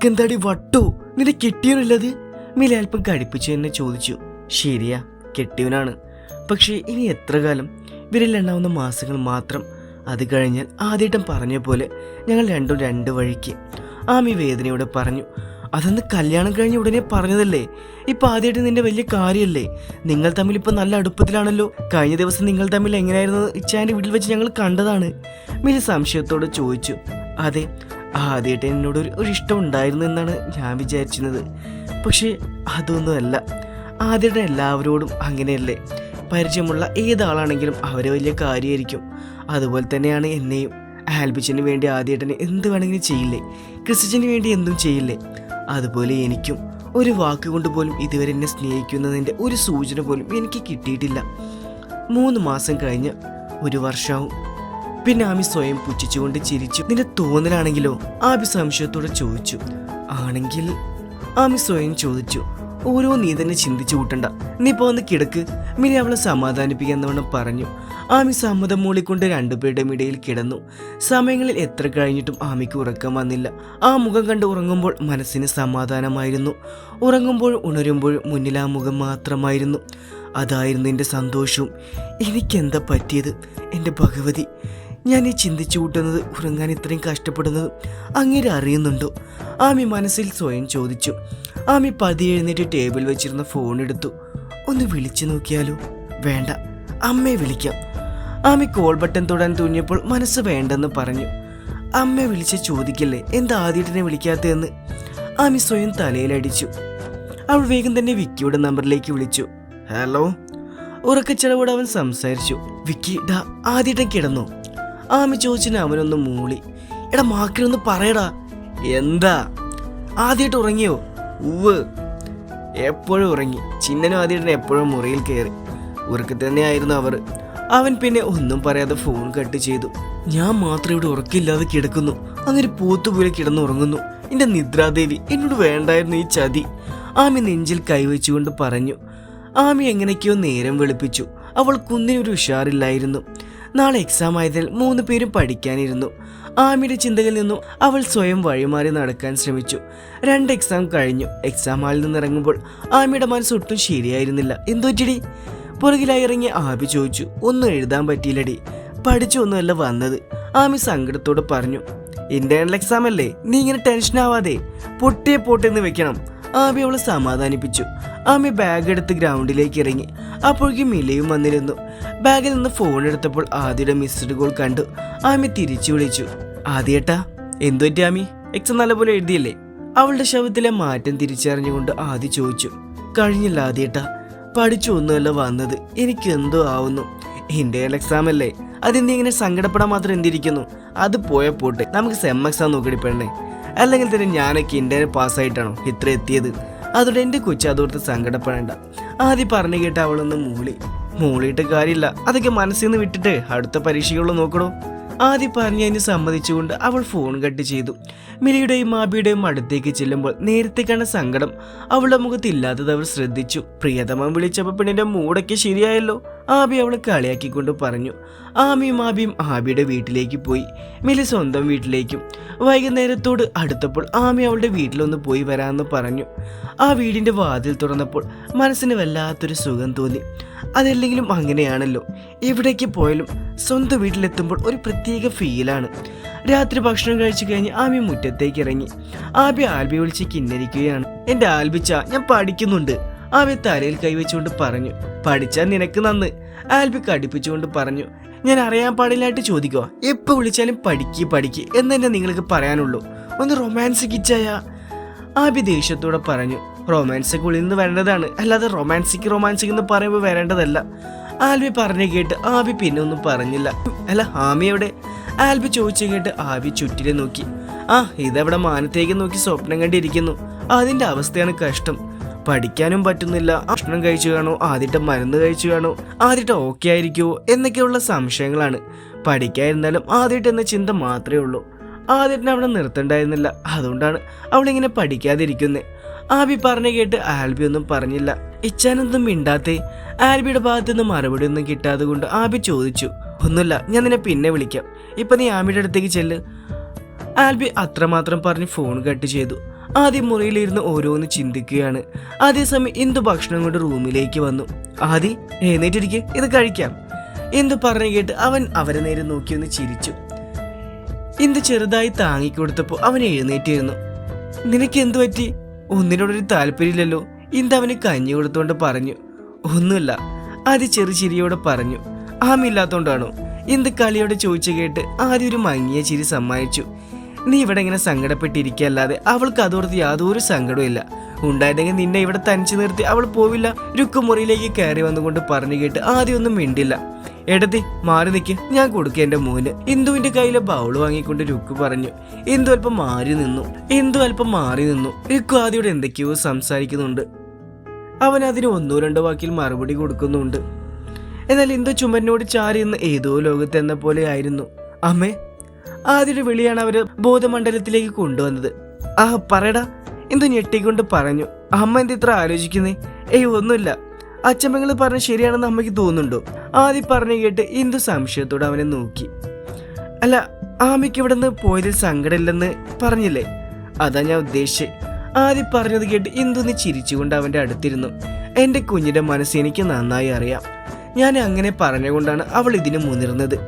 നിനക്കെന്താടി വട്ടോ? നിന്നെ കെട്ടിയവനല്ലത്? മില അല്പം കടിപ്പിച്ചു എന്നെ ചോദിച്ചു. ശരിയാ കെട്ടിയവനാണ്. പക്ഷേ ഇനി എത്ര കാലം? വിരലെണ്ണാവുന്ന മാസങ്ങൾ മാത്രം. അത് കഴിഞ്ഞാൽ ആദ്യട്ടം പറഞ്ഞ പോലെ ഞങ്ങൾ രണ്ടും രണ്ട് വഴിക്ക്. ആമി വേദനയോടെ പറഞ്ഞു അതൊന്ന് കല്യാണം കഴിഞ്ഞ ഉടനെ പറഞ്ഞതല്ലേ? ഇപ്പൊ ആദ്യമായിട്ട് നിന്റെ വലിയ കാര്യമല്ലേ നിങ്ങൾ തമ്മിൽ ഇപ്പൊ നല്ല അടുപ്പത്തിലാണല്ലോ. കഴിഞ്ഞ ദിവസം നിങ്ങൾ തമ്മിൽ എങ്ങനെയായിരുന്നു? ഇച്ചാന്റെ വീട്ടിൽ വെച്ച് ഞങ്ങൾ കണ്ടതാണ്. മിനി സംശയത്തോടെ ചോദിച്ചു അതെ ആദ്യമായിട്ട് എന്നോട് ഒരു ഒരു ഇഷ്ടം ഉണ്ടായിരുന്നു എന്നാണ് ഞാൻ വിചാരിച്ചിരുന്നത്. പക്ഷേ അതൊന്നുമല്ല. ആദ്യമായിട്ട് എല്ലാവരോടും അങ്ങനെയല്ലേ? പരിചയമുള്ള ഏതാളാണെങ്കിലും അവരെ വലിയ കാര്യമായിരിക്കും. അതുപോലെ തന്നെയാണ് എന്നെയും. ആൽബിച്ചിന് വേണ്ടി ആദ്യേട്ടന് എന്ത് വേണമെങ്കിലും ചെയ്യില്ലേ? ക്രിസ്റ്റിന് വേണ്ടി എന്തും ചെയ്യില്ലേ? അതുപോലെ എനിക്കും. ഒരു വാക്കുകൊണ്ട് പോലും ഇതുവരെ എന്നെ സ്നേഹിക്കുന്നതിന്റെ ഒരു സൂചന പോലും എനിക്ക് കിട്ടിയിട്ടില്ല. മൂന്ന് മാസം കഴിഞ്ഞ് ഒരു വർഷവും പിന്നെ ആമി സ്വയം പുച്ഛിച്ചുകൊണ്ട് ചിരിച്ചു. നിന്റെ തോന്നലാണെങ്കിലോ? ആബി സംശയത്തോടെ ചോദിച്ചു. ആണെങ്കിൽ ആമി സ്വയം ചോദിച്ചു. ഓരോ നീ തന്നെ ചിന്തിച്ചു കൂട്ടണ്ട. നീ ഇപ്പൊ ഒന്ന് കിടക്ക്. മിനി അവളെ സമാധാനിപ്പിക്കാന്നവണ്ണം പറഞ്ഞു. ആമി സമ്മതം മൂളിക്കൊണ്ട് രണ്ടുപേരുടെയും ഇടയിൽ കിടന്നു. സമയങ്ങളിൽ എത്ര കഴിഞ്ഞിട്ടും ആമിക്ക് ഉറക്കം വന്നില്ല. ആ മുഖം കണ്ട് ഉറങ്ങുമ്പോൾ മനസ്സിന് സമാധാനമായിരുന്നു. ഉറങ്ങുമ്പോൾ ഉണരുമ്പോൾ മുന്നിൽ ആ മുഖം മാത്രമായിരുന്നു. അതായിരുന്നു എന്റെ സന്തോഷവും. എനിക്കെന്താ പറ്റിയത്? എന്റെ ഭഗവതി. ഞാൻ ഈ ചിന്തിച്ചു കൂട്ടുന്നത് ഉറങ്ങാൻ ഇത്രയും കഷ്ടപ്പെടുന്നത് അങ്ങേരെ അറിയുന്നുണ്ടോ? ആമി മനസ്സിൽ സ്വയം ചോദിച്ചു. ആമി പതി എഴുന്നേറ്റ് ടേബിൾ വെച്ചിരുന്ന ഫോൺ എടുത്തു. ഒന്ന് വിളിച്ചു നോക്കിയാലോ? വേണ്ട. അമ്മയെ വിളിക്കാം. ആമി കോൾ ബട്ടൺ തൊടാൻ തുന്നിയപ്പോൾ മനസ്സ് വേണ്ടെന്ന് പറഞ്ഞു. അമ്മയെ വിളിച്ച് ചോദിക്കല്ലേ? എന്താ ആദ്യത്തിനെ വിളിക്കാത്തതെന്ന്? ആമി സ്വയം തലയിലടിച്ചു. അവൾ വേഗം തന്നെ വിക്കിയുടെ നമ്പറിലേക്ക് വിളിച്ചു. ഹലോ? ഉറക്കച്ചെലവോട് അവൻ സംസാരിച്ചു. വിക്കി ഡാ ആദ്യട്ടൻ കിടന്നു? ആമി ചോദിച്ചിന് അവനൊന്ന് മൂളി. എടാ മാക്കിനൊന്ന് പറയടാ. എന്താ? ആദ്യമായിട്ട് ഉറങ്ങിയോ? ഉവ് എപ്പോഴും ഉറങ്ങി. ചിന്നനും ആദ്യമായിട്ട് എപ്പോഴും മുറിയിൽ കയറി ഉറക്കത്തിൽ തന്നെയായിരുന്നു അവർ. അവൻ പിന്നെ ഒന്നും പറയാതെ ഫോൺ കട്ട് ചെയ്തു. ഞാൻ മാത്രം ഇവിടെ ഉറക്കില്ലാതെ കിടക്കുന്നു. അങ്ങനെ പോത്തുപോലെ കിടന്നുറങ്ങുന്നു എന്റെ നിദ്രാദേവി എന്നോട് വേണ്ടായിരുന്നു ഈ ചതി. ആമി നെഞ്ചിൽ കൈവച്ചുകൊണ്ട് പറഞ്ഞു. ആമി എങ്ങനെയൊക്കെയോ നേരം വെളുപ്പിച്ചു. അവൾ കുന്നിനൊരു ഉഷാറില്ലായിരുന്നു. നാളെ എക്സാം ആയതിൽ മൂന്ന് പേരും പഠിക്കാനിരുന്നു. ആമിയുടെ ചിന്തകളിൽ നിന്നും അവൾ സ്വയം വഴിമാറി നടക്കാൻ ശ്രമിച്ചു. രണ്ട് എക്സാം കഴിഞ്ഞു. എക്സാം ഹാളിൽ നിന്ന് ഇറങ്ങുമ്പോൾ ആമിയുടെ മനസ്സ് ഒട്ടും ശരിയായിരുന്നില്ല. എന്തോറ്റിടി പുറകിലായി ഇറങ്ങി ആബി ചോദിച്ചു. ഒന്നും എഴുതാൻ പറ്റിയില്ലടി. പഠിച്ചൊന്നുമല്ല വന്നത്. ആമി സങ്കടത്തോട് പറഞ്ഞു. ഇന്റേണൽ എക്സാം അല്ലേ? നീ ഇങ്ങനെ ടെൻഷൻ ആവാതെ. പൊട്ടിയെ പൊട്ടെന്ന് വെക്കണം. ആമി അവളെ സമാധാനിപ്പിച്ചു. ആമി ബാഗ് എടുത്ത് ഗ്രൗണ്ടിലേക്ക് ഇറങ്ങി. അപ്പോഴേക്കും മിലയും വന്നിരുന്നു. ബാഗിൽ നിന്ന് ഫോൺ എടുത്തപ്പോൾ ആദ്യയുടെ മിസ്ഡ് കോൾ കണ്ടു. ആമി തിരിച്ചു വിളിച്ചു. ആദ്യേട്ടാ എന്തു പറ്റി ആമി? എക്സാം നല്ലപോലെ എഴുതിയല്ലേ? അവളുടെ ശവത്തിലെ മാറ്റം തിരിച്ചറിഞ്ഞുകൊണ്ട് ആദ്യ ചോദിച്ചു. കഴിഞ്ഞില്ല ആദ്യേട്ടാ പഠിച്ചു ഒന്നുമല്ല വന്നത്. എനിക്ക് എന്തോ ആവുന്നു. ഇന്ത്യയിൽ എക്സാം അല്ലേ? അതിന് ഇങ്ങനെ സങ്കടപ്പെടാൻ മാത്രം എന്തിരിക്കുന്നു? അത് പോയ പോട്ടെ. നമുക്ക് സെം എക്സാം നോക്കിയിട്ട് പെണ്ണേ. അല്ലെങ്കിൽ തന്നെ ഞാനൊക്കെ ഇന്ത്യയിൽ പാസ്സായിട്ടാണോ ഇത്ര എത്തിയത്? അതുകൊണ്ട് എന്റെ കൊച്ചു അതോർത്ത് സങ്കടപ്പെടേണ്ട. ആദ്യം പറഞ്ഞു കേട്ട അവളൊന്ന് മൂളി. മൂളിയിട്ട് കാര്യമില്ല. അതൊക്കെ മനസ്സിൽ നിന്ന് വിട്ടിട്ട് അടുത്ത പരീക്ഷകളിൽ നോക്കണോ ആദ്യം പറഞ്ഞതിന് സമ്മതിച്ചുകൊണ്ട് അവൾ ഫോൺ കട്ട് ചെയ്തു. മിലിയുടെയും മാബിയുടെയും അടുത്തേക്ക് ചെല്ലുമ്പോൾ നേരത്തെ കണ്ട സങ്കടം അവളുടെ മുഖത്ത് അവൾ ശ്രദ്ധിച്ചു. പ്രിയതമം വിളിച്ചപ്പോൾ പെണ്ണിന്റെ മൂടൊക്കെ ശരിയായല്ലോ. ആബി അവളെ കളിയാക്കിക്കൊണ്ട് പറഞ്ഞു. ആമിയും ആബിയും ആബിയുടെ വീട്ടിലേക്ക് പോയി. മിലി സ്വന്തം വീട്ടിലേക്കും. വൈകുന്നേരത്തോട് അടുത്തപ്പോൾ ആമി അവളുടെ വീട്ടിലൊന്ന് പോയി വരാമെന്ന് പറഞ്ഞു. ആ വീടിന്റെ വാതിൽ തുറന്നപ്പോൾ മനസ്സിന് വല്ലാത്തൊരു സുഖം തോന്നി. അതല്ലെങ്കിലും അങ്ങനെയാണല്ലോ. എവിടേക്ക് പോയാലും സ്വന്തം വീട്ടിലെത്തുമ്പോൾ ഒരു പ്രത്യേക ഫീലാണ്. രാത്രി ഭക്ഷണം കഴിച്ചു കഴിഞ്ഞ് ആമി മുറ്റത്തേക്ക് ഇറങ്ങി. ആബി ആൽബി വിളിച്ച് കിന്നരിക്കുകയാണ്. എന്റെ ആൽബിച്ച ഞാൻ പഠിക്കുന്നുണ്ട്. ആബി തലയിൽ കൈവച്ചുകൊണ്ട് പറഞ്ഞു പഠിച്ചാൽ നിനക്ക് നന്ന്. ആൽബി കടിപ്പിച്ചുകൊണ്ട് പറഞ്ഞു ഞാൻ അറിയാൻ പാടില്ലായിട്ട് ചോദിക്കുക എപ്പോൾ വിളിച്ചാലും പഠിക്ക് പഠിക്ക് എന്ന് തന്നെ നിങ്ങൾക്ക് പറയാനുള്ളൂ. ഒന്ന് റൊമാൻസ് കിച്ചായ. ആബി ദേഷ്യത്തോടെ പറഞ്ഞു റൊമാൻസ് ഉള്ളിൽ നിന്ന് വരേണ്ടതാണ്. അല്ലാതെ റൊമാൻസിക് റൊമാൻസിക് എന്ന് പറയുമ്പോൾ വരേണ്ടതല്ല. ആൽബി പറഞ്ഞു കേട്ട് ആബി പിന്നെ ഒന്നും പറഞ്ഞില്ല. അല്ല ആമി എവിടെ? ആൽബി ചോദിച്ചു കേട്ട് ആബി ചുറ്റിലെ നോക്കി. ആ ഇതവിടെ മാനത്തേക്ക് നോക്കി സ്വപ്നം കണ്ടിരിക്കുന്നു. അതിന്റെ അവസ്ഥയാണ് കഷ്ടം. പഠിക്കാനും പറ്റുന്നില്ല. ഭക്ഷണം കഴിച്ചു കാണോ ആദ്യത്തെ മരുന്ന് കഴിച്ചു കാണോ ആദ്യത്തെ ഓക്കെ ആയിരിക്കുമോ എന്നൊക്കെയുള്ള സംശയങ്ങളാണ്. പഠിക്കാതിരുന്നാലും ആദ്യത്തെ എന്ന ചിന്ത മാത്രമേ ഉള്ളൂ. ആദ്യത്തിന് അവിടെ നിർത്തണ്ടായിരുന്നില്ല. അതുകൊണ്ടാണ് അവളിങ്ങനെ പഠിക്കാതിരിക്കുന്നത് ആബി പറഞ്ഞു കേട്ട് ആൽബി ഒന്നും പറഞ്ഞില്ല. ഇച്ചാനൊന്നും മിണ്ടാത്തേ. ആൽബിയുടെ ഭാഗത്തു മറുപടി ഒന്നും കിട്ടാതെ കൊണ്ട് ആബി ചോദിച്ചു. ഒന്നുമില്ല ഞാൻ നിന്നെ പിന്നെ വിളിക്കാം. ഇപ്പൊ നീ ആമിയുടെ അടുത്തേക്ക് ചെല്ല്. ആൽബി അത്രമാത്രം പറഞ്ഞ് ഫോൺ കട്ട് ചെയ്തു. ആദ്യം മുറിയിലിരുന്ന് ഓരോന്ന് ചിന്തിക്കുകയാണ്. അതേസമയം ഇന്ദു ഭക്ഷണം കൊണ്ട് റൂമിലേക്ക് വന്നു. ആദി എഴുന്നേറ്റിരിക്കെ ഇത് കഴിക്കാം. ഇന്ദു പറഞ്ഞു കേട്ട് അവൻ അവരെ നേരെ നോക്കി ഒന്ന് ചിരിച്ചു. ഇന്ദു ചെറുതായി താങ്ങിക്കൊടുത്തപ്പോൾ അവൻ എഴുന്നേറ്റിരുന്നു. നിനക്ക് എന്തു പറ്റി? ഒന്നിനോടൊരു താല്പര്യമില്ലല്ലോ ഇന്ദു അവന് കഞ്ഞി കൊടുത്തോണ്ട് പറഞ്ഞു. ഒന്നുമില്ല ആദ്യ ചെറു ചിരിയോടെ പറഞ്ഞു. ആമില്ലാത്തോണ്ടാണോ? ഇന്ത് കളിയോടെ ചോദിച്ചു കേട്ട് ആദ്യം ഒരു മങ്ങിയ ചിരി സമ്മാനിച്ചു. നീ ഇവിടെ ഇങ്ങനെ സങ്കടപ്പെട്ടിരിക്കല്ലാതെ അവൾക്ക് അതോർത്ത് യാതൊരു സങ്കടവും ഇല്ല. ഉണ്ടായിരുന്നെങ്കിൽ നിന്നെ ഇവിടെ തനിച്ചു നിർത്തി അവൾ പോവില്ല. രുക്കുമുറിയിലേക്ക് കയറി വന്നുകൊണ്ട് പറഞ്ഞു കേട്ട് ആദ്യം ഒന്നും മിണ്ടില്ല. എടതി മാറി നിൽക്ക് ഞാൻ കൊടുക്കുക എന്റെ മോന്. ഇന്ദുവിന്റെ കയ്യിലെ ബൗൾ വാങ്ങിക്കൊണ്ട് രുക്കു പറഞ്ഞു. ഇന്ദു അല്പം മാറി നിന്നു. ഇന്ദു അല്പം മാറി നിന്നു. രുക്കു ആദ്യോട് എന്തൊക്കെയോ സംസാരിക്കുന്നുണ്ട്. അവൻ അതിന് ഒന്നോ രണ്ടോ വാക്കിൽ മറുപടി കൊടുക്കുന്നുണ്ട്. എന്നാൽ ഇന്ദു ചുമരിനോട് ചാരി നിന്ന് ഏതോ ലോകത്ത് എന്ന പോലെ ആയിരുന്നു. അമ്മേ ആദ്യയുടെ വിളിയാണ് അവർ ബോധമണ്ഡലത്തിലേക്ക് കൊണ്ടുവന്നത്. ആ പറയടാ. ഇന്ദു ഞെട്ടിക്കൊണ്ട് പറഞ്ഞു. അമ്മ എന്ത് ഇത്ര ആലോചിക്കുന്നേ? ഏയ് ഒന്നുമില്ല. അച്ഛമ്മങ്ങൾ പറഞ്ഞ ശരിയാണെന്ന് അമ്മയ്ക്ക് തോന്നുന്നുണ്ടോ? ആദ്യം പറഞ്ഞു കേട്ട് ഇന്ദു സംശയത്തോടെ അവനെ നോക്കി. അല്ല ആമയ്ക്ക് ഇവിടെ നിന്ന് പോയതിൽ സങ്കടമില്ലെന്ന് പറഞ്ഞില്ലേ? അതാ ഞാൻ ഉദ്ദേശിച്ചത് ആദ്യം പറഞ്ഞത് കേട്ട് ഇന്ദു ചിരിച്ചുകൊണ്ട് അവന്റെ അടുത്തിരുന്നു. എന്റെ കുഞ്ഞിന്റെ മനസ്സ് എനിക്ക് നന്നായി അറിയാം. ഞാൻ അങ്ങനെ പറഞ്ഞുകൊണ്ടാണ് അവൾ ഇതിന് മുതിർന്നത്.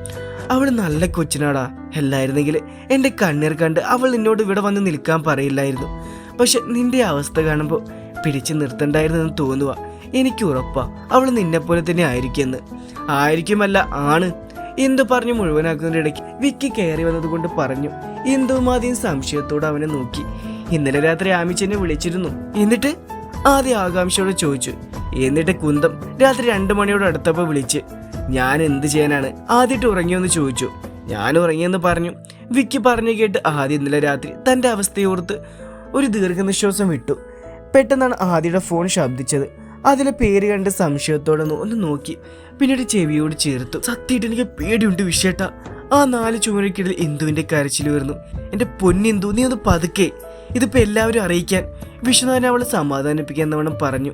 അവൾ നല്ല കൊച്ചിനാടാ. അല്ലായിരുന്നെങ്കിൽ എന്റെ കണ്ണീർ കണ്ട് അവൾ നിന്നോട് ഇവിടെ വന്ന് നിൽക്കാൻ പറയില്ലായിരുന്നു. പക്ഷെ നിന്റെ അവസ്ഥ കാണുമ്പോൾ പിടിച്ചു നിർത്തണ്ടായിരുന്നെന്ന് തോന്നുക എനിക്ക് ഉറപ്പാ അവൾ നിന്നെപ്പോലെ തന്നെ ആയിരിക്കുമെന്ന്. ആയിരിക്കുമല്ല ആണ്. എന്തു പറഞ്ഞു മുഴുവനാക്കുന്നതിന്റെ ഇടയ്ക്ക് വിക്കി കയറി വന്നതുകൊണ്ട് പറഞ്ഞു ഇന്ദുവും ആദ്യം സംശയത്തോടെ അവനെ നോക്കി. ഇന്നലെ രാത്രി ആമിച്ചെന്നെ വിളിച്ചിരുന്നു. എന്നിട്ട്? ആദ്യം ആകാംക്ഷയോടെ ചോദിച്ചു. എന്നിട്ട് കുന്തം രാത്രി രണ്ടു മണിയോട് അടുത്തപ്പോൾ വിളിച്ച് ഞാൻ എന്ത് ചെയ്യാനാണ്? ആദ്യമായിട്ട് ഉറങ്ങിയെന്ന് ചോദിച്ചു. ഞാൻ ഉറങ്ങിയെന്ന് പറഞ്ഞു. വിക്കി പറഞ്ഞു കേട്ട് ആദ്യം ഇന്നലെ രാത്രി തന്റെ അവസ്ഥയോർത്ത് ഒരു ദീർഘനിശ്വാസം വിട്ടു. പെട്ടെന്നാണ് ആദ്യയുടെ ഫോൺ ശബ്ദിച്ചത്. അതിലെ പേര് കണ്ട് സംശയത്തോടെ ഒന്ന് നോക്കി. പിന്നീട് ചെവിയോട് ചേർത്തു. സത്യമായിട്ട് എനിക്ക് പേടിയുണ്ട് വിഷേട്ട. ആ നാല് ചുമരക്കിടയിൽ ഇന്ദുവിന്റെ കരച്ചിൽ വരുന്നു എന്റെ പൊന്നിന്ദു നീ ഒന്ന് പതുക്കെ. ഇതിപ്പോ എല്ലാവരും അറിയിക്കാൻ വിശ്വനാഥൻ അവളെ സമാധാനിപ്പിക്കാൻ എന്നവണ്ണം പറഞ്ഞു.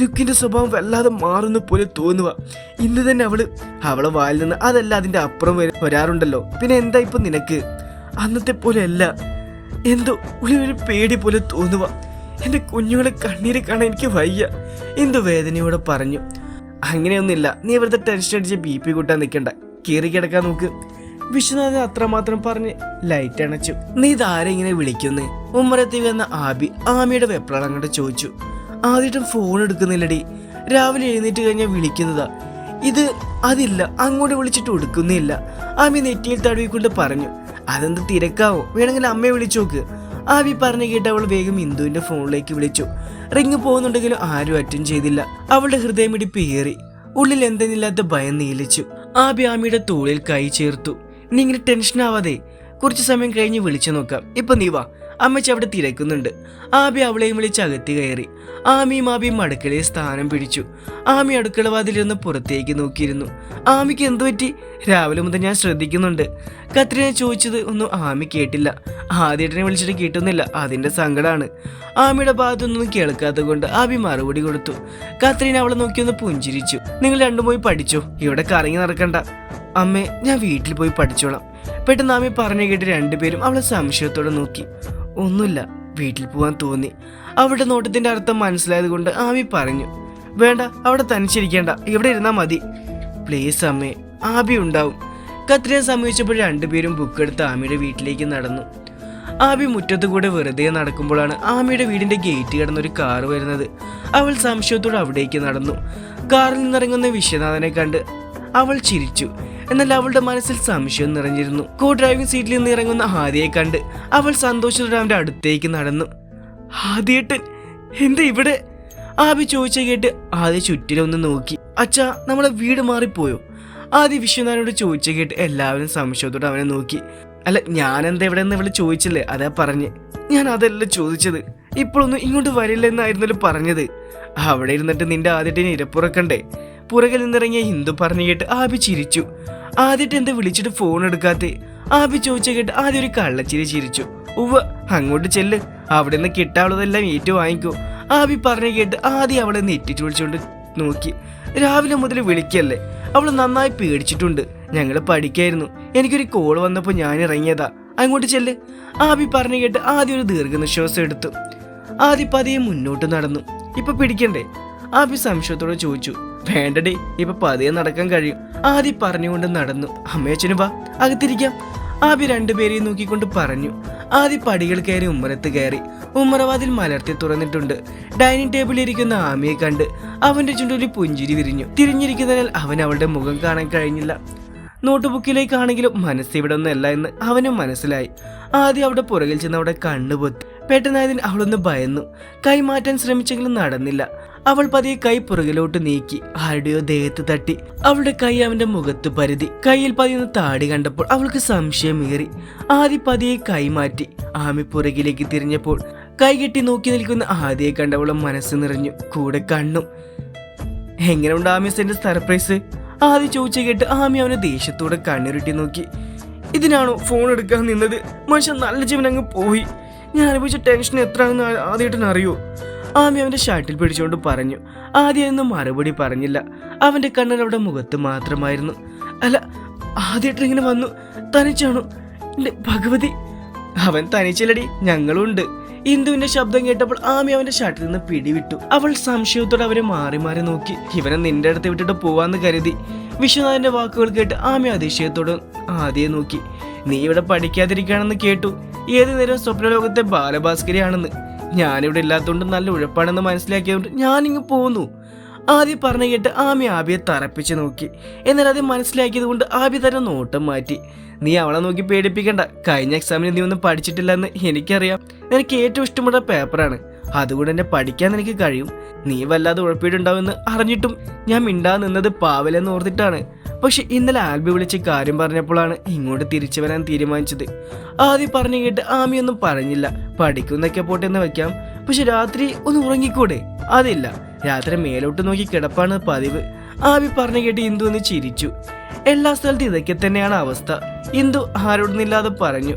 രുക്കിന്റെ സ്വഭാവം വല്ലാതെ മാറുന്ന പോലെ തോന്നുക ഇന്ന് തന്നെ അവൾ അവളെ വായിൽ നിന്ന് അതല്ല അതിന്റെ അപ്പുറം വരെ വരാറുണ്ടല്ലോ. പിന്നെ എന്താ ഇപ്പം നിനക്ക്? അന്നത്തെ പോലെ അല്ല. എന്തോ ഒരു പേടി പോലെ തോന്നുക എന്റെ കുഞ്ഞുങ്ങളെ കണ്ണീര് കാണാൻ എനിക്ക് വയ്യ. എന്തു വേദനയോടെ പറഞ്ഞു. അങ്ങനെയൊന്നുമില്ല. നീ വെറുതെ ടെൻഷൻ അടിച്ച് ബി പി കൂട്ടാൻ നിൽക്കണ്ട കീറി കിടക്കാൻ നോക്ക്. വിശ്വനാഥൻ അത്രമാത്രം പറഞ്ഞ് ലൈറ്റ് അണച്ചു. നീ ഇങ്ങനെ വിളിക്കുന്നേ? ഉമ്മറത്തി വന്ന ആബി ആമിയുടെ വെപ്രാളം കണ്ട് ചോദിച്ചു. ആദ്യമായിട്ടും ഫോൺ എടുക്കുന്നില്ലടി. രാവിലെ എഴുന്നേറ്റ് കഴിഞ്ഞാൽ വിളിക്കുന്നതാ. ഇത് അതില്ല. അങ്ങോട്ട് വിളിച്ചിട്ട് എടുക്കുന്നില്ല. ആമി നെറ്റിയിൽ തടവിക്കൊണ്ട് പറഞ്ഞു. അതെന്ത് തിരക്കാവോ? വേണമെങ്കിൽ അമ്മയെ വിളിച്ചു നോക്ക്. ആവി പറഞ്ഞു കേട്ട് അവൾ വേഗം ഇന്ദുവിന്റെ ഫോണിലേക്ക് വിളിച്ചു. റിങ് പോകുന്നുണ്ടെങ്കിലും ആരും അറ്റൻഡ് ചെയ്തില്ല. അവളുടെ ഹൃദയമിടിപ്പ് ഏറി ഉള്ളിൽ എന്തെന്നില്ലാത്ത ഭയം നീലിച്ചു. ആബി ആമിയുടെ തോളിൽ കൈ ചേർത്തു. നീ ഇങ്ങനെ ടെൻഷൻ ആവാതെ കുറച്ച് സമയം കഴിഞ്ഞ് വിളിച്ചു നോക്കാം. ഇപ്പൊ നീ വാ. അമ്മച്ചി അവിടെ തിരക്കുന്നുണ്ട്. ആബി അവളെയും വിളിച്ച് അകത്തി കയറി. ആമിയും ആബിയും അടുക്കളയിൽ സ്ഥാനം പിടിച്ചു. ആമി അടുക്കള വാതിലിരുന്ന് പുറത്തേക്ക് നോക്കിയിരുന്നു. ആമിക്ക് എന്തു പറ്റി? രാവിലെ മുതൽ ഞാൻ ശ്രദ്ധിക്കുന്നുണ്ട്. കത്രീന ചോദിച്ചത് ഒന്നും ആമി കേട്ടില്ല. ആദ്യേട്ടനെ വിളിച്ചിട്ട് കിട്ടുന്നില്ല. അതിന്റെ സങ്കടമാണ് ആമിയുടെ ഭാഗത്തൊന്നും കേൾക്കാത്തത് കൊണ്ട് ആബി മറുപടി കൊടുത്തു. കത്രീന അവളെ നോക്കി ഒന്ന് പുഞ്ചിരിച്ചു. നിങ്ങൾ രണ്ടും പോയി പഠിച്ചോ. ഇവിടെ കറങ്ങി നടക്കണ്ട. അമ്മേ ഞാൻ വീട്ടിൽ പോയി പഠിച്ചോളാം. പെട്ടെന്ന് അമ്മ പറഞ്ഞു കേട്ട് രണ്ടുപേരും അവളെ സംശയത്തോടെ നോക്കി. ഒന്നുമില്ല വീട്ടിൽ പോകാൻ തോന്നി. അവളുടെ നോട്ടത്തിന്റെ അർത്ഥം മനസ്സിലായത് കൊണ്ട് ആമി പറഞ്ഞു വേണ്ട അവിടെ തനിച്ചിരിക്കേണ്ട ഇവിടെ ഇരുന്നാ മതി. പ്ലീസ് അമ്മേ ആബി ഉണ്ടാവും. കത്രിയെ സമീപിച്ചപ്പോൾ രണ്ടുപേരും ബുക്ക് എടുത്ത് ആമിയുടെ വീട്ടിലേക്ക് നടന്നു. ആബി മുറ്റത്തു കൂടെ വെറുതെ നടക്കുമ്പോഴാണ് ആമിയുടെ വീടിന്റെ ഗേറ്റ് കടന്നൊരു കാർ വരുന്നത്. അവൾ സംശയത്തോടെ അവിടേക്ക് നടന്നു. കാറിൽ നിന്നിറങ്ങുന്ന വിശ്വനാഥനെ കണ്ട് അവൾ ചിരിച്ചു. എന്നാൽ അവളുടെ മനസ്സിൽ സംശയം നിറഞ്ഞിരുന്നു. കോ ഡ്രൈവിംഗ് സീറ്റിൽ നിന്ന് ഇറങ്ങുന്ന ഹാദിയെ കണ്ട് അവൾ സന്തോഷത്തോടെ അവന്റെ അടുത്തേക്ക് നടന്നു. ഹാദിയേട്ടൻ എന്താ ഇവിടെ? ആബി ചോദിച്ച കേട്ട് ആദ്യ ചുറ്റിലൊന്ന് നോക്കി. അച്ഛാ നമ്മളെ വീട് മാറിപ്പോയോ? ആദ്യ വിശ്വനാഥനോട് ചോദിച്ച കേട്ട് എല്ലാവരും സംശയത്തോടെ അവനെ നോക്കി. അല്ല ഞാൻ എന്താ ഇവിടെ നിന്ന് ഇവിടെ ചോദിച്ചില്ലേ? അതാ പറഞ്ഞ്. ഞാൻ അതല്ല ചോദിച്ചത്. ഇപ്പോഴൊന്നും ഇങ്ങോട്ട് വരില്ല എന്നായിരുന്നല്ലോ പറഞ്ഞത്. അവിടെ ഇരുന്നിട്ട് നിന്റെ ആദ്യത്തിന് ഇരപ്പുറക്കണ്ടേ? പുറകിൽ നിന്നിറങ്ങിയ ഹിന്ദു പറഞ്ഞു കേട്ട് ആബി ചിരിച്ചു. ആദ്യത്തെ എന്താ വിളിച്ചിട്ട് ഫോൺ എടുക്കാത്തെ? ആബി ചോദിച്ച കേട്ട് ആദ്യം ഒരു കള്ളച്ചിരി ചിരിച്ചു. ഉവ്വ അങ്ങോട്ട് ചെല്ല്. അവിടെ നിന്ന് കിട്ടാനുള്ളതെല്ലാം ഏറ്റു വാങ്ങിക്കൂ. ആബി പറഞ്ഞു കേട്ട് ആദ്യം അവളെ നെറ്റിട്ട് വിളിച്ചുകൊണ്ട് നോക്കി. രാവിലെ മുതൽ വിളിക്കല്ലേ? അവൾ നന്നായി പേടിച്ചിട്ടുണ്ട്. ഞങ്ങൾ പഠിക്കായിരുന്നു. എനിക്കൊരു കോൾ വന്നപ്പോൾ ഞാൻ ഇറങ്ങിയതാ അങ്ങോട്ട് ചെല്ല്. ആബി പറഞ്ഞു കേട്ട് ആദ്യം ഒരു ദീർഘനിശ്വാസം എടുത്തു. ആദ്യ പതിയെ മുന്നോട്ട് നടന്നു. ഇപ്പൊ പിടിക്കണ്ടേ? ആബി സംശയത്തോടെ ചോദിച്ചു. വേണ്ടടി ഇപ്പൊ പതിയെ നടക്കാൻ കഴിയും. ആദി പറഞ്ഞുകൊണ്ട് നടന്നു. അമ്മയച്ചനു വാ അകത്തിരിക്കാം. ആബി രണ്ടുപേരെയും നോക്കിക്കൊണ്ട് പറഞ്ഞു. ആദ്യ പടികൾ കയറി ഉമ്മറത്ത് കയറി. ഉമ്മറവാതിൽ മലർത്തി തുറന്നിട്ടുണ്ട്. ഡൈനിങ് ടേബിളിൽ ഇരിക്കുന്ന ആമിയെ കണ്ട് അവന്റെ ചുണ്ടൊരു പുഞ്ചിരി വിരിഞ്ഞു. തിരിഞ്ഞിരിക്കുന്നതിനാൽ അവൻ അവളുടെ മുഖം കാണാൻ കഴിഞ്ഞില്ല. നോട്ട്ബുക്കിലേക്കാണെങ്കിലും മനസ്സ് ഇവിടെ ഒന്നല്ല എന്ന് അവനും മനസ്സിലായി. ആദ്യം അവിടെ പുറകിൽ ചെന്ന് അവിടെ കണ്ണുപൊത്തി പെട്ടെന്നായതിന് അവളൊന്ന് ഭയന്നു. കൈമാറ്റാൻ ശ്രമിച്ചെങ്കിലും നടന്നില്ല. അവൾ പതിയെ കൈ പുറകിലോട്ട് നീക്കി ആരുടെയോ ദേഹത്ത് തട്ടി. അവളുടെ കൈ അവന്റെ മുഖത്ത് പരുതി. കയ്യിൽ പതിയുന്ന താടി കണ്ടപ്പോൾ അവൾക്ക് സംശയമേറി. ആദി പതിയെ കൈ മാറ്റി ആമി പുറകിലേക്ക് തിരിഞ്ഞപ്പോൾ കൈ കെട്ടി നോക്കി നിൽക്കുന്ന ആദിയെ കണ്ടവളും മനസ്സ് നിറഞ്ഞു കൂടെ കണ്ണും. എങ്ങനെ എങ്ങനെയുണ്ട് ആമിസിന്റെ സർപ്രൈസ്? ആദ്യം ചോദിച്ചു കേട്ട് ആമി അവനെ ദേഷ്യത്തോടെ കണ്ണുരുട്ടി നോക്കി. ഇതിനാണോ ഫോൺ എടുക്കാൻ നിന്നത്? മനുഷ്യൻ നല്ല ജീവൻ അങ്ങ് പോയി. ഞാൻ അനുഭവിച്ച ടെൻഷൻ എത്രയാണെന്ന് ആദ്യമായിട്ടെന്ന് അറിയോ ആമി അവന്റെ ഷർട്ടിൽ പിടിച്ചുകൊണ്ട് പറഞ്ഞു ആദ്യമൊന്നും മറുപടി പറഞ്ഞില്ല. അവന്റെ കണ്ണൻ അവിടെ മുഖത്ത് മാത്രമായിരുന്നു. അല്ല ആദ്യമായിട്ട് ഇങ്ങനെ വന്നു. തനിച്ചാണോ? ഭഗവതി. അവൻ തനിച്ചില്ലടി ഞങ്ങളും ഉണ്ട് ഇന്ദുവിന്റെ ശബ്ദം കേട്ടപ്പോൾ ആമി അവന്റെ ഷർട്ടിൽ നിന്ന് പിടിവിട്ടു. അവൾ സംശയത്തോടെ അവരെ മാറി മാറി നോക്കി. ഇവനെ നിന്റെ അടുത്ത് വിട്ടിട്ട് പോവാന്ന് കരുതി. വിശ്വനാഥന്റെ വാക്കുകൾ കേട്ട് ആമി അതിശയത്തോടെ ആദ്യം നോക്കി. നീ ഇവിടെ പഠിക്കാതിരിക്കുകയാണെന്ന് കേട്ടു. ഏതു നേരം സ്വപ്നലോകത്തെ ബാലഭാസ്കരിയാണെന്ന്. ഞാനിവിടെ ഇല്ലാത്തതുകൊണ്ട് നല്ല ഉഴപ്പാണെന്ന് മനസ്സിലാക്കിയതുകൊണ്ട് ഞാനിങ്ങ് പോന്നു. ആദ്യം പറഞ്ഞു കേട്ട് ആമി ആബിയെ തറപ്പിച്ച് നോക്കി. എന്നാൽ അത് മനസ്സിലാക്കിയത് കൊണ്ട് ആബി തന്നെ നോട്ടം മാറ്റി. നീ അവളെ നോക്കി പേടിപ്പിക്കണ്ട. കഴിഞ്ഞ എക്സാമിന് നീ ഒന്നും പഠിച്ചിട്ടില്ലെന്ന് എനിക്കറിയാം. നിനക്ക് ഏറ്റവും ഇഷ്ടമുള്ള പേപ്പറാണ്. അതുകൊണ്ട് എന്നെ പഠിക്കാൻ എനിക്ക് കഴിയും. നീ വല്ലാതെ ഉഴപ്പിയിട്ടുണ്ടാവുമെന്ന് അറിഞ്ഞിട്ടും ഞാൻ മിണ്ടാ നിന്നത് പാവലെന്ന് ഓർത്തിട്ടാണ്. പക്ഷെ ഇന്നലെ ആൽബി വിളിച്ച് കാര്യം പറഞ്ഞപ്പോഴാണ് ഇങ്ങോട്ട് തിരിച്ചു വരാൻ തീരുമാനിച്ചത്. ആദ്യം പറഞ്ഞു കേട്ട് ആമിയൊന്നും പറഞ്ഞില്ല. പഠിക്കുന്നൊക്കെ പോട്ടെ എന്ന് വെക്കാം. പക്ഷെ രാത്രി ഒന്ന് ഉറങ്ങിക്കൂടെ? അതില്ല. രാത്രി മേലോട്ട് നോക്കി കിടപ്പാണ് പതിവ്. ആവി പറഞ്ഞു കേട്ട് ഇന്ദു ഒന്ന് ചിരിച്ചു. എല്ലാ സ്ഥലത്തും ഇതൊക്കെ തന്നെയാണ് അവസ്ഥ. ഇന്ദു ആരോടൊന്നില്ലാതെ പറഞ്ഞു.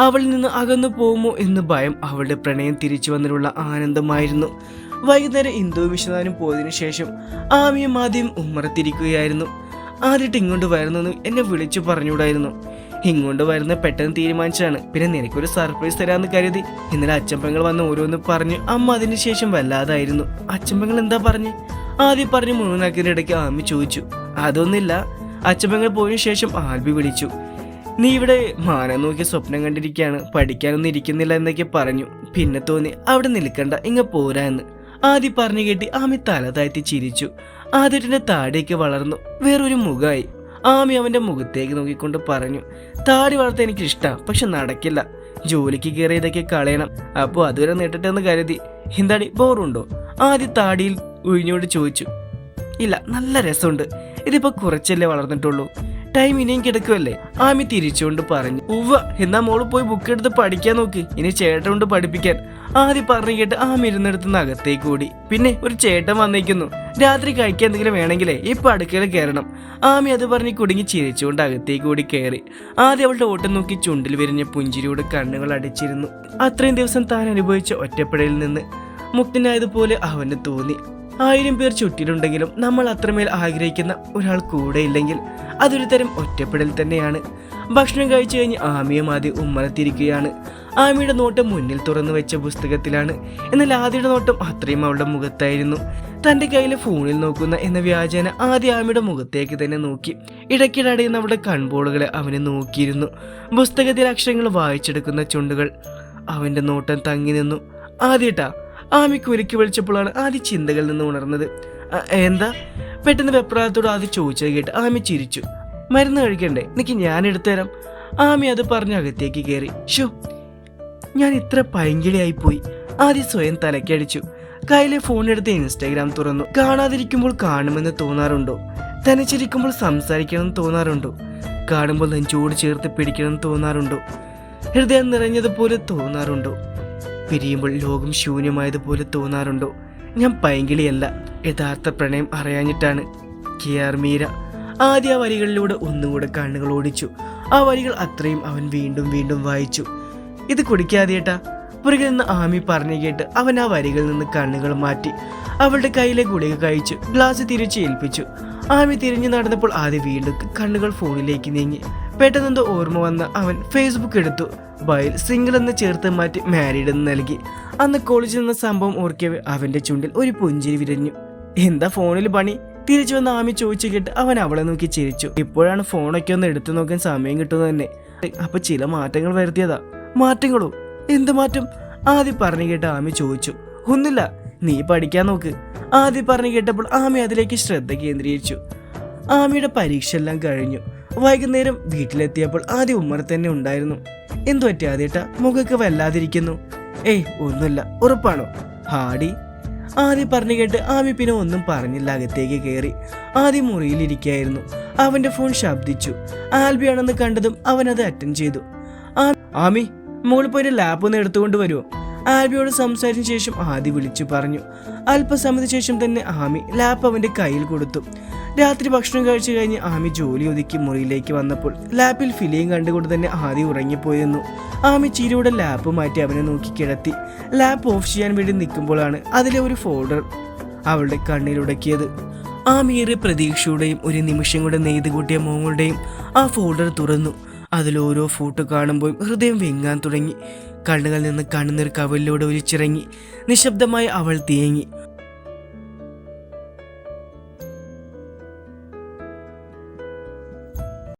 അവളിൽ നിന്ന് അകന്നു പോകുമോ എന്ന് ഭയം അവളുടെ പ്രണയം തിരിച്ചു വന്നിട്ടുള്ള ആനന്ദമായിരുന്നു. വൈകുന്നേരം ഇന്ദു വിശ്വനാഥനും പോയതിനു ശേഷം ആമിയും ആദ്യം ഉമ്മറത്തിരിക്കുകയായിരുന്നു. ആദ്യമായിട്ട് ഇങ്ങോട്ട് വരുന്നെന്ന് എന്നെ വിളിച്ചു പറഞ്ഞുകൂടായിരുന്നു. ഇങ്ങോട്ട് വരുന്ന പെട്ടെന്ന് തീരുമാനിച്ചാണ് പിന്നെ നിനക്കൊരു സർപ്രൈസ് തരാമെന്ന് കരുതി. ഇന്നലെ അച്ചമ്പങ്ങൾ വന്ന് ഓരോന്ന് പറഞ്ഞു അമ്മ അതിന് ശേഷം വല്ലാതായിരുന്നു. അച്ചമ്പങ്ങൾ എന്താ പറഞ്ഞു? ആദ്യം പറഞ്ഞു മുഴുവനാക്കിയതിനിടയ്ക്ക് ആമി ചോദിച്ചു. അതൊന്നില്ല അച്ചമ്പങ്ങൾ പോയതിനു ശേഷം ആൽബി വിളിച്ചു. നീ ഇവിടെ മാനം നോക്കി സ്വപ്നം കണ്ടിരിക്കുകയാണ്. പഠിക്കാനൊന്നും ഇരിക്കുന്നില്ല എന്നൊക്കെ പറഞ്ഞു. പിന്നെ തോന്നി അവിടെ നിൽക്കണ്ട. ഇങ്ങ പോരാ എന്ന്. ആദ്യം പറഞ്ഞു കേട്ടി ആമി തല താഴ്ത്തി ചിരിച്ചു. ആദ്യത്തിന്റെ താടിയൊക്കെ വളർന്നു. വേറൊരു മുഖമായി. ആമി അവന്റെ മുഖത്തേക്ക് നോക്കിക്കൊണ്ട് പറഞ്ഞു താടി വളർത്താൻ എനിക്ക് ഇഷ്ടമാണ് പക്ഷെ നടക്കില്ല. ജോലിക്ക് കയറിയതൊക്കെ കളയണം. അപ്പോൾ അതുവരെ നീട്ടട്ടെ എന്ന് കരുതി. എന്താടി ബോറുണ്ടോ? ആദ്യം താടിയിൽ ഒഴിഞ്ഞോട് ചോദിച്ചു ഇല്ല നല്ല രസമുണ്ട്. ഇതിപ്പോ കുറച്ചല്ലേ വളർന്നിട്ടുള്ളൂ. ടൈം ഇനിയും കിടക്കുമല്ലേ ആമി തിരിച്ചുകൊണ്ട് പറഞ്ഞു. ഉവ്വ എന്നാ മോൾ പോയി ബുക്ക് എടുത്ത് പഠിക്കാൻ നോക്ക്. ഇനി ചേട്ടൻ കൊണ്ട് പഠിപ്പിക്കാൻ. ആദ്യം പറഞ്ഞു കേട്ട് ആമി ഇരുന്നെടുത്ത് അകത്തേക്ക് ഓടി. പിന്നെ ഒരു ചേട്ടൻ വന്നേക്കുന്നു. രാത്രി കഴിക്കാൻ എന്തെങ്കിലും വേണമെങ്കിലേ ഈ അടുക്കളയിൽ കയറണം. ആമി അത് പറഞ്ഞ് കുടുങ്ങി ചിരിച്ചുകൊണ്ട് അകത്തേക്ക് ഓടി കയറി. ആദ്യം അവളുടെ ഓട്ടം നോക്കി ചുണ്ടിൽ വിരിഞ്ഞ പുഞ്ചിരിയോട് കണ്ണുകൾ അടിച്ചിരുന്നു. അത്രയും ദിവസം താൻ അനുഭവിച്ച ഒറ്റപ്പെടലിൽ നിന്ന് മുക്തനായതുപോലെ അവന് തോന്നി. ആയിരം പേർ ചുറ്റിലുണ്ടെങ്കിലും നമ്മൾ അത്രമേൽ ആഗ്രഹിക്കുന്ന ഒരാൾ കൂടെ ഇല്ലെങ്കിൽ അതൊരു തരം ഒറ്റപ്പെടൽ തന്നെയാണ്. ഭക്ഷണം കഴിച്ചു കഴിഞ്ഞ് ആമിയും ആദ്യം ഉമ്മറത്തിരിക്കുകയാണ്. ആമിയുടെ നോട്ടം മുന്നിൽ തുറന്നു വെച്ച പുസ്തകത്തിലാണ്. എന്നാൽ ആദ്യയുടെ നോട്ടം അത്രയും അവളുടെ മുഖത്തായിരുന്നു. തന്റെ കയ്യിലെ ഫോണിൽ നോക്കുന്ന എന്ന വ്യാജേന ആദ്യ ആമിയുടെ മുഖത്തേക്ക് തന്നെ നോക്കി. ഇടയ്ക്കിടെ അടയുന്ന അവളുടെ കൺപോളുകളെ അവനെ നോക്കിയിരുന്നു. പുസ്തകത്തിലെ അക്ഷരങ്ങൾ വായിച്ചെടുക്കുന്ന ചുണ്ടുകൾ. അവന്റെ നോട്ടം തങ്ങി നിന്നു. ആദ്യട്ടാ ആമി കുരുക്കി വിളിച്ചപ്പോഴാണ് ആദ്യ ചിന്തകളിൽ നിന്ന് ഉണർന്നത്. "അ, എന്താ? പെട്ടെന്ന് വെപ്രാളത്തോട് ആദ്യം ചോദിച്ചത് കേട്ട് ആമി ചിരിച്ചു. മരുന്ന് കഴിക്കണ്ടേ? എനിക്ക് ഞാൻ എടുത്തുതരാം. ആമി അത് പറഞ്ഞ് അകത്തേക്ക് കയറി. ഷോ ഞാൻ ഇത്ര പൈങ്കിളിയായി പോയി ആദ്യം സ്വയം തലക്കടിച്ചു. കയ്യിലെ ഫോൺ എടുത്ത് ഇൻസ്റ്റാഗ്രാം തുറന്നു. കാണാതിരിക്കുമ്പോൾ കാണുമെന്ന് തോന്നാറുണ്ടോ? തനിച്ചിരിക്കുമ്പോൾ സംസാരിക്കണമെന്ന് തോന്നാറുണ്ടോ? കാണുമ്പോൾ നെഞ്ചോട് ചേർത്ത് പിടിക്കണമെന്ന് തോന്നാറുണ്ടോ? ഹൃദയം നിറഞ്ഞതുപോലെ തോന്നാറുണ്ടോ? പിരിയുമ്പോൾ ലോകം ശൂന്യമായതുപോലെ തോന്നാറുണ്ടോ? ഞാൻ പൈങ്കിളിയല്ല. യഥാർത്ഥ പ്രണയം അറിയാഞ്ഞിട്ടാണ് കെ ആർ മീര ആദ്യ ആ വരികളിലൂടെ ഒന്നുകൂടെ കണ്ണുകൾ ഓടിച്ചു. ആ വരികൾ അത്രയും അവൻ വീണ്ടും വീണ്ടും വായിച്ചു. ഇത് കുടിക്കാതെയേട്ടാ. പുറകിൽ നിന്ന് ആമി പറഞ്ഞു കേട്ട് അവൻ ആ വരികളിൽ നിന്ന് കണ്ണുകൾ മാറ്റി. അവളുടെ കയ്യിലെ ഗുളിക കഴിച്ചു. ഗ്ലാസ് തിരിച്ച് ഏൽപ്പിച്ചു. ആമി തിരിഞ്ഞു നടന്നപ്പോൾ ആദ്യം വീണ്ടും കണ്ണുകൾ ഫോണിലേക്ക് നീങ്ങി. പെട്ടെന്നെന്തോ ഓർമ്മ വന്ന അവൻ ഫേസ്ബുക്ക് എടുത്തു. ബയൽ സിംഗിൾ എന്ന് ചേർത്ത് മാറ്റി മാരീഡ് എന്ന് നൽകി. അന്ന് കോളേജിൽ നിന്ന് സംഭവം ഓർക്കവേ അവന്റെ ചുണ്ടിൽ ഒരു പുഞ്ചിരി വിരഞ്ഞു. എന്താ ഫോണിൽ പണി? തിരിച്ചു വന്ന ആമി ചോദിച്ചു കേട്ട് അവൻ അവളെ നോക്കി ചിരിച്ചു. ഇപ്പോഴാണ് ഫോണൊക്കെ ഒന്ന് എടുത്തു നോക്കാൻ സമയം കിട്ടുന്നത് തന്നെ. അപ്പൊ ചില മാറ്റങ്ങൾ വരുത്തിയതാ. മാറ്റങ്ങളോ? എന്ത് മാറ്റം? ആദ്യം പറഞ്ഞു കേട്ട് ആമി ചോദിച്ചു. ഒന്നില്ല നീ പഠിക്കാൻ നോക്ക്. ആദ്യം പറഞ്ഞു കേട്ടപ്പോൾ ആമി അതിലേക്ക് ശ്രദ്ധ കേന്ദ്രീകരിച്ചു. ആമിയുടെ പരീക്ഷ എല്ലാം കഴിഞ്ഞു. വൈകുന്നേരം വീട്ടിലെത്തിയപ്പോൾ ആദ്യം ഉമ്മർ തന്നെ ഉണ്ടായിരുന്നു. എന്തു പറ്റി ആദ്യേട്ട? മുഖക്ക് വല്ലാതിരിക്കുന്നു. ഏയ് ഒന്നുമില്ല. ഉറപ്പാണോ? ഹാടി ആദ്യം പറഞ്ഞു കേട്ട് ആമി പിന്നെ ഒന്നും പറഞ്ഞില്ല അകത്തേക്ക് കയറി ആദ്യം മുറിയിലിരിക്കായിരുന്നു അവന്റെ ഫോൺ ശബ്ദിച്ചു. ആൽബിയാണെന്ന് കണ്ടതും അവൻ അത് അറ്റൻഡ് ചെയ്തു. ആമി മുകളിൽ പോയി ലാപ്പ് ഒന്ന് എടുത്തുകൊണ്ട് വരുമോ ആൽബിയോട് സംസാരിച്ച ശേഷം ആദി വിളിച്ചു പറഞ്ഞു. അല്പസമയത്തിന് ശേഷം തന്നെ ആമി ലാപ്പ് അവന്റെ കയ്യിൽ കൊടുത്തു. രാത്രി ഭക്ഷണം കഴിച്ചു കഴിഞ്ഞ് ആമി ജോലി ഒതുക്കി മുറിയിലേക്ക് വന്നപ്പോൾ ലാപ്പിൽ ഫിലിയും കണ്ടുകൊണ്ട് തന്നെ ആദി ഉറങ്ങിപ്പോയിരുന്നു. ആമി ചിരിയുടെ ലാപ്പ് മാറ്റി അവനെ നോക്കി കിടത്തി. ലാപ്പ് ഓഫ് ചെയ്യാൻ വേണ്ടി നിൽക്കുമ്പോഴാണ് അതിലെ ഒരു ഫോൾഡർ അവളുടെ കണ്ണിലുടക്കിയത് ആമിയേറെ പ്രതീക്ഷയുടെയും ഒരു നിമിഷം കൂടെ നെയ്ത് കൂട്ടിയ മോങ്ങളുടെയും ആ ഫോൾഡർ തുറന്നു. അതിൽ ഓരോ ഫോട്ടോ കാണുമ്പോൾ ഹൃദയം വെങ്ങാൻ തുടങ്ങി. കണ്ണുകളിൽ നിന്ന് കണ്ണുനീർ കവലിലൂടെ ഒലിച്ചിറങ്ങി. നിശബ്ദമായി അവൾ തേങ്ങി